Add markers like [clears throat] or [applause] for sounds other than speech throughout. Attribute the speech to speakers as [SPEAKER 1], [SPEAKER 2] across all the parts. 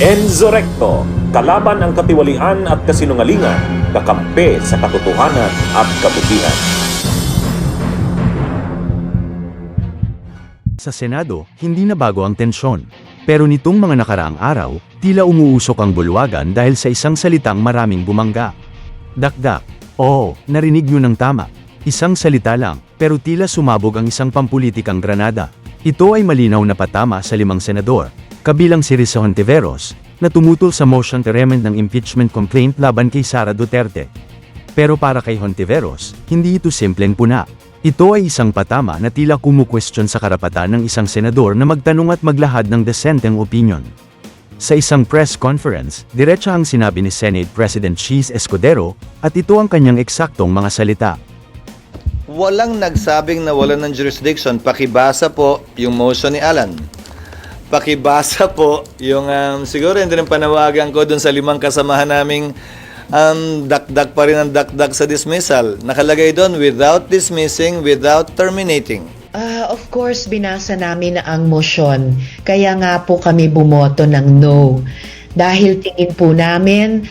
[SPEAKER 1] Enzo Recto, kalaban ang katiwalian at kasinungalingan, kakampi sa katotohanan at kabutihan.
[SPEAKER 2] Sa Senado, hindi na bago ang tensyon. Pero nitong mga nakaraang araw, tila umuusok ang bulwagan dahil sa isang salitang maraming bumangga. Dakdak. Oo, narinig nyo ng tama. Isang salita lang, pero tila sumabog ang isang pampulitikang granada. Ito ay malinaw na patama sa limang senador, kabilang si Risa Hontiveros, na tumutol sa motion to remand ng impeachment complaint laban kay Sara Duterte. Pero para kay Hontiveros, hindi ito simpleng puna. Ito ay isang patama na tila kumukwestiyon sa karapatan ng isang senador na magtanong at maglahad ng desenteng opinion. Sa isang press conference, diretsa ang sinabi ni Senate President Cheese Escudero, at ito ang kanyang eksaktong mga salita.
[SPEAKER 3] Walang nagsabing na wala ng jurisdiction. Pakibasa po yung motion ni Alan. Pakibasa po yung, um, siguro hindi rin panawagan ko dun sa limang kasamahan naming um, dakdak pa rin ang dakdak sa dismissal. Nakalagay doon, without dismissing, without terminating.
[SPEAKER 4] Ah, of course, binasa namin ang motion. Kaya nga po kami bumoto ng no. Dahil tingin po namin,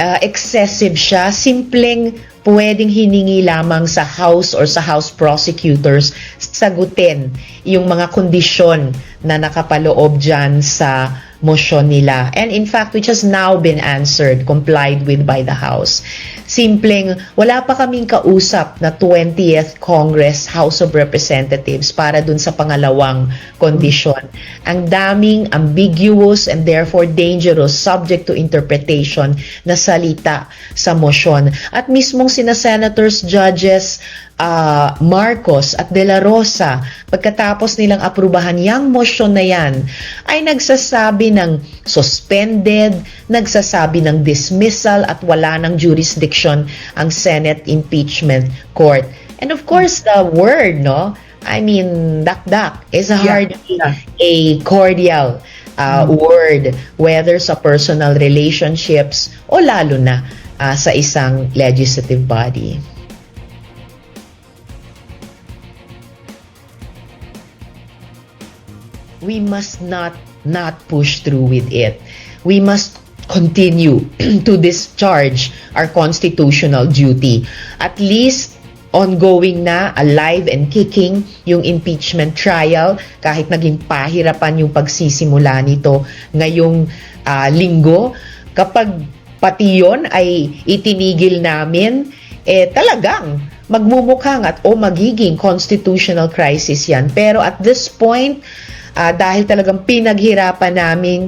[SPEAKER 4] ah, excessive siya. Simpleng pwedeng hiningi lamang sa House or sa House prosecutors sagutin yung mga kondisyon na nakapaloob dyan sa motion nila. And in fact, which has now been answered, complied with by the House. Simpleng, wala pa kaming kausap na 20th Congress House of Representatives para dun sa pangalawang kondisyon. Ang daming ambiguous and therefore dangerous subject to interpretation na salita sa motion. At mismong sina senators, judges, ah, Marcos at De La Rosa, pagkatapos nilang aprubahan yung motion na yan, ay nagsasabi ng suspended, nagsasabi ng dismissal at wala ng jurisdiction ang Senate Impeachment Court. And of course, the word, no? I mean, dakdak is a hardly a cordial uh, word, whether sa personal relationships o lalo na uh, sa isang legislative body. We must not not push through with it. We must continue [clears throat] to discharge our constitutional duty. At least ongoing na, alive and kicking yung impeachment trial kahit naging pahirapan yung pagsisimula nito ngayong ah, linggo. Kapag pati yon ay itinigil namin, eh talagang magmumukhang at o magiging constitutional crisis yan. Pero at this point, ah, dahil talagang pinaghirapan naming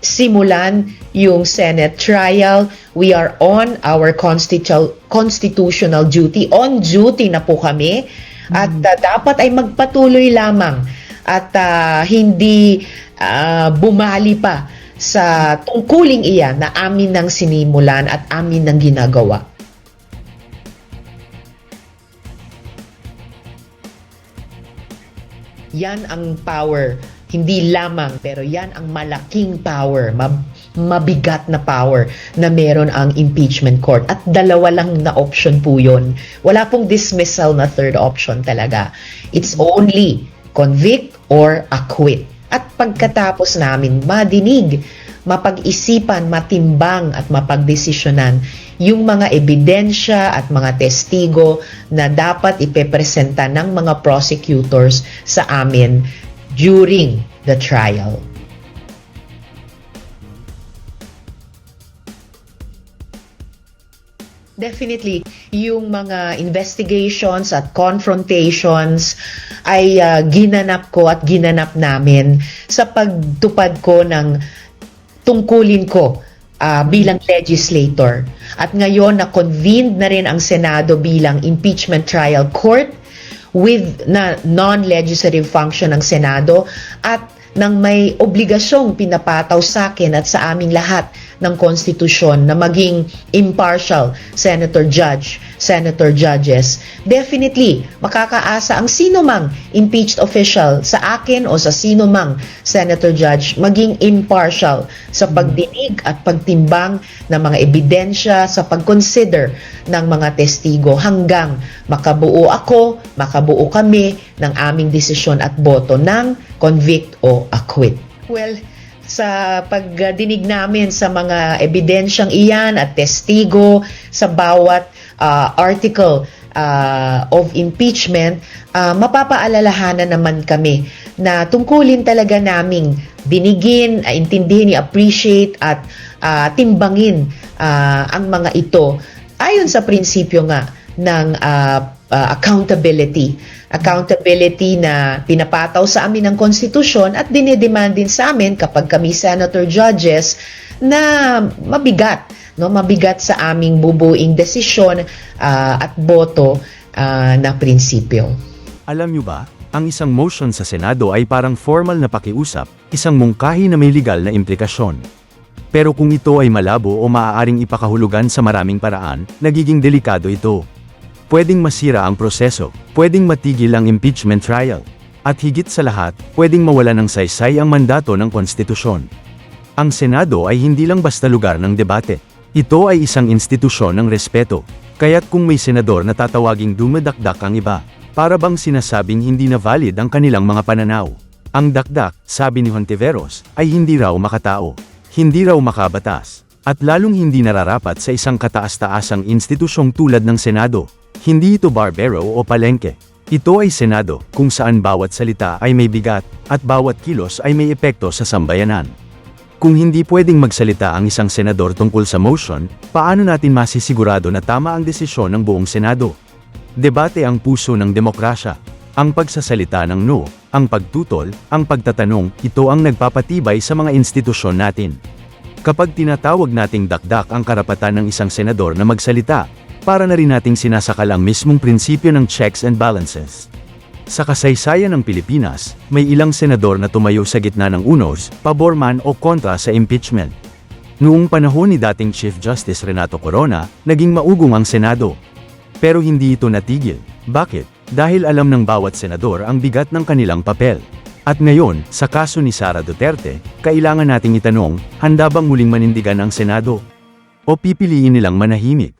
[SPEAKER 4] simulan yung Senate trial. We are on our constitu- constitutional duty. On duty na po kami. At ah, dapat ay magpatuloy lamang at ah, hindi ah, bumali pa sa tungkuling iyan na amin nang sinimulan at amin nang ginagawa. Yan ang power. Hindi lamang, pero yan ang malaking power, mab- mabigat na power na meron ang impeachment court. At dalawa lang na option po yun. Wala pong dismissal na third option talaga. It's only convict or acquit. At pagkatapos namin madinig, mapag-isipan, matimbang at mapagdesisyonan yung mga ebidensya at mga testigo na dapat ipepresenta ng mga prosecutors sa amin during the trial. Definitely, yung mga investigations at confrontations ay ah, ginanap ko at ginanap namin sa pagtupad ko ng tungkulin ko ah, bilang legislator. At ngayon na-convened na rin ang Senado bilang impeachment trial court with na non-legislative function ng Senado at nang may obligasyong pinapataw sa akin at sa aming lahat ng konstitusyon na maging impartial senator judge, senator judges, definitely makakaasa ang sino mang impeached official sa akin o sa sino mang senator judge maging impartial sa pagdinig at pagtimbang ng mga ebidensya sa pag-consider ng mga testigo hanggang makabuo ako, makabuo kami ng aming desisyon at boto ng convict o acquit. Well, sa pagdinig namin sa mga ebidensyang iyan at testigo sa bawat ah, article ah, of impeachment, ah, mapapaalalahanan naman kami na tungkulin talaga naming dinigin, ah, intindihin, i-appreciate at ah, timbangin ah, ang mga ito. Ayon sa prinsipyo nga ng ah, ah, accountability. Accountability na pinapataw sa amin ng konstitusyon at dinidemand din sa amin kapag kami senator judges na mabigat, no, mabigat sa aming bubuing desisyon ah, at boto ah, na prinsipyo.
[SPEAKER 2] Alam nyo ba, ang isang motion sa Senado ay parang formal na pakiusap, isang mungkahi na may legal na implikasyon. Pero kung ito ay malabo o maaaring ipakahulugan sa maraming paraan, nagiging delikado ito. Pwedeng masira ang proseso, pwedeng matigil ang impeachment trial, at higit sa lahat, pwedeng mawala ng saysay ang mandato ng konstitusyon. Ang Senado ay hindi lang basta lugar ng debate. Ito ay isang institusyon ng respeto. Kaya't kung may senador na tatawaging dumadakdak ang iba, para bang sinasabing hindi na valid ang kanilang mga pananaw. Ang dakdak, sabi ni Hontiveros, ay hindi raw makatao. Hindi raw makabatas. At lalong hindi nararapat sa isang kataas-taasang institusyong tulad ng Senado. Hindi ito barbero o palengke. Ito ay Senado, kung saan bawat salita ay may bigat, at bawat kilos ay may epekto sa sambayanan. Kung hindi pwedeng magsalita ang isang senador tungkol sa motion, paano natin masisigurado na tama ang desisyon ng buong Senado? Debate ang puso ng demokrasya. Ang pagsasalita ng no, ang pagtutol, ang pagtatanong, ito ang nagpapatibay sa mga institusyon natin. Kapag tinatawag nating dakdak ang karapatan ng isang senador na magsalita, para na rin nating sinasakal ang mismong prinsipyo ng checks and balances. Sa kasaysayan ng Pilipinas, may ilang senador na tumayo sa gitna ng unos, pabor man o kontra sa impeachment. Noong panahon ni dating Chief Justice Renato Corona, naging maugong ang Senado. Pero hindi ito natigil. Bakit? Dahil alam ng bawat senador ang bigat ng kanilang papel. At ngayon, sa kaso ni Sara Duterte, kailangan nating itanong, handa bang muling manindigan ang Senado? O pipiliin nilang manahimik?